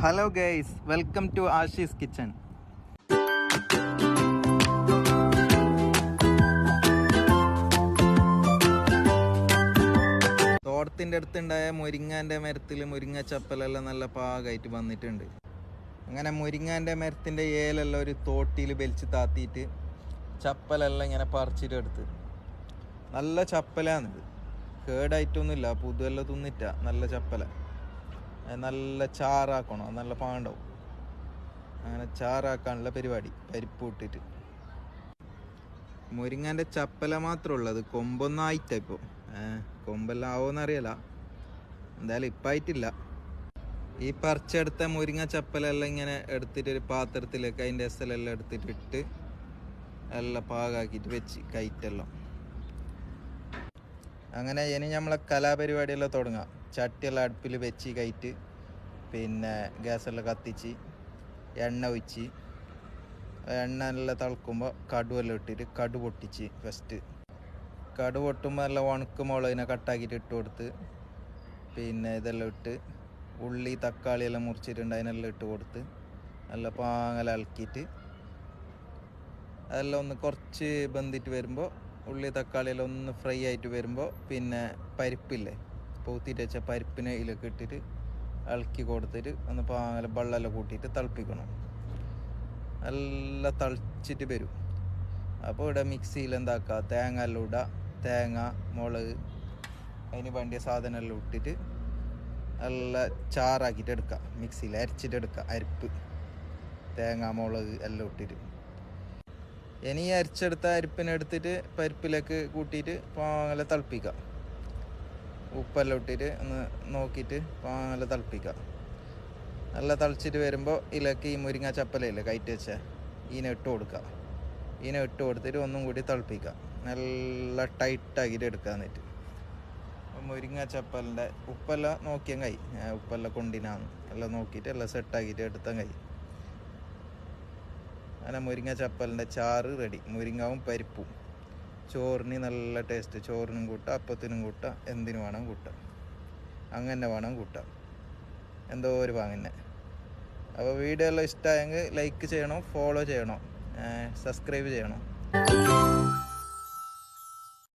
Hello guys welcome to Ashi's kitchen തോട്ടത്തിന്റെ അടുത്തുണ്ടായ മുരിങ്ങാന്റെ മരത്തിൽ മുരിങ്ങ ചപ്പലെല്ലാം നല്ല പാകമായിട്ട് വന്നിട്ടുണ്ട്. അങ്ങനെ മുരിങ്ങാന്റെ മരത്തിന്റെ ഏലെല്ലാം ഒരു തോട്ടിയിൽ വലിച്ച് താത്തിയിട്ട് ചപ്പലെല്ലാം ഇങ്ങനെ പറിച്ചിട്ട് എടുത്ത്. നല്ല ചപ്പലാണിത്. കേടായിട്ടൊന്നുമില്ല. പുതുവെല്ലാം തിന്നിട്ട. നല്ല ചപ്പല. നല്ല ചാറാക്കണം? നല്ല പാണ്ടാവും. അങ്ങനെ ചാറാക്കാനുള്ള പരിപാടി പരിപ്പ് ഇട്ടിട്ട് മുരിങ്ങാന്റെ ചപ്പല മാത്രമേ ഉള്ളത് കൊമ്പൊന്നും ആയിട്ട ഇപ്പോൾ കൊമ്പെല്ലാം ആവോന്നറിയില്ല എന്തായാലും ഇപ്പം ആയിട്ടില്ല ഈ പറിച്ചെടുത്ത മുരിങ്ങ ചപ്പലെല്ലാം ഇങ്ങനെ എടുത്തിട്ട് ഒരു പാത്രത്തിലേക്ക് അതിന്റെ എസലെല്ലാം എടുത്തിട്ടിട്ട് എല്ലാം പാകാക്കിയിട്ട് വെച്ച് കയറ്റെല്ലാം അങ്ങനെ ഇനി നമ്മളെ കലാപരിപാടിയെല്ലാം തുടങ്ങാം. ചട്ടിയെല്ലാം അടുപ്പിൽ വെച്ച് കയറ്റ് പിന്നെ ഗ്യാസെല്ലാം കത്തിച്ച് എണ്ണ ഒഴിച്ച് എണ്ണ എല്ലാം തിളക്കുമ്പോൾ കടുവെല്ലാം ഇട്ടിട്ട് കടു പൊട്ടിച്ച് ഫസ്റ്റ് കടു പൊട്ടുമ്പോൾ നല്ല ഉണക്ക് മുളകിനെ കട്ടാക്കിയിട്ട് ഇട്ട് കൊടുത്ത് പിന്നെ ഇതെല്ലാം ഇട്ട് ഉള്ളി തക്കാളി എല്ലാം മുറിച്ചിട്ടുണ്ട് അതിനെല്ലാം ഇട്ട് കൊടുത്ത് നല്ല പാങ്ങല അതെല്ലാം ഒന്ന് കുറച്ച് ബന്ധിട്ട് വരുമ്പോൾ ഉള്ളി തക്കാളി ഒന്ന് ഫ്രൈ ആയിട്ട് വരുമ്പോൾ പിന്നെ പരിപ്പില്ലേ? പൂത്തിട്ട് വെച്ച പരിപ്പിനെ ഇതിലൊക്കെ ഇട്ടിട്ട് ഇളക്കി കൊടുത്തിട്ട് ഒന്ന് പാങ്ങല വെള്ളമെല്ലാം കൂട്ടിയിട്ട് തിളപ്പിക്കണം. നല്ല തിളച്ചിട്ട് വരും. അപ്പോൾ ഇവിടെ മിക്സിയിൽ എന്താക്കുക തേങ്ങ എല്ലാം ഇടുക തേങ്ങ മുളക് അതിന് വേണ്ടിയ സാധനം എല്ലാം ഇട്ടിട്ട് നല്ല ചാറാക്കിയിട്ട് എടുക്കുക മിക്സിയിൽ അരച്ചിട്ട് എടുക്കുക അരിപ്പ് തേങ്ങ മുളക് എല്ലാം ഇട്ടിട്ട്. ഇനി അരിച്ചെടുത്ത അരിപ്പിനെ എടുത്തിട്ട് പരിപ്പിലേക്ക് കൂട്ടിയിട്ട് പാങ്ങല തിളപ്പിക്കുക. ഉപ്പെല്ലാം ഇട്ടിട്ട് ഒന്ന് നോക്കിയിട്ട് പാങ്ങല തിളപ്പിക്കുക. നല്ല തിളച്ചിട്ട് വരുമ്പോൾ ഇതിലേക്ക് ഈ മുരിങ്ങ ചപ്പലയില്ലേ കയറ്റി വെച്ച ഇതിനെ ഇട്ട് കൊടുക്കുക. ഇതിനെ ഇട്ട് കൊടുത്തിട്ട് ഒന്നും കൂടി തിളപ്പിക്കുക. നല്ല ടൈറ്റാക്കിയിട്ട് എടുക്കുക എന്നിട്ട്. മുരിങ്ങ ചപ്പലിന്റെ ഉപ്പെല്ലാം നോക്കിയാൽ കൈ ഉപ്പെല്ലാം കൊണ്ടിനാന്ന്. എല്ലാം നോക്കിയിട്ട് എല്ലാം സെറ്റാക്കിയിട്ട് എടുത്താൽ കൈ അങ്ങനെ മുരിങ്ങ ചപ്പലിന്റെ ചാറ് റെഡി. മുരിങ്ങാവും പരിപ്പും. ചോറിന് നല്ല ടേസ്റ്റ്. ചോറിനും കൂട്ടാം അപ്പത്തിനും കൂട്ടാം എന്തിനു വേണം കൂട്ടാം. അങ്ങനെ വേണം കൂട്ടാം. എന്തോ ഒരു വാങ്ങുന്നെ അപ്പോൾ വീഡിയോ എല്ലാം ഇഷ്ടമായെങ്കിൽ ലൈക്ക് ചെയ്യണം ഫോളോ ചെയ്യണം സബ്സ്ക്രൈബ് ചെയ്യണം.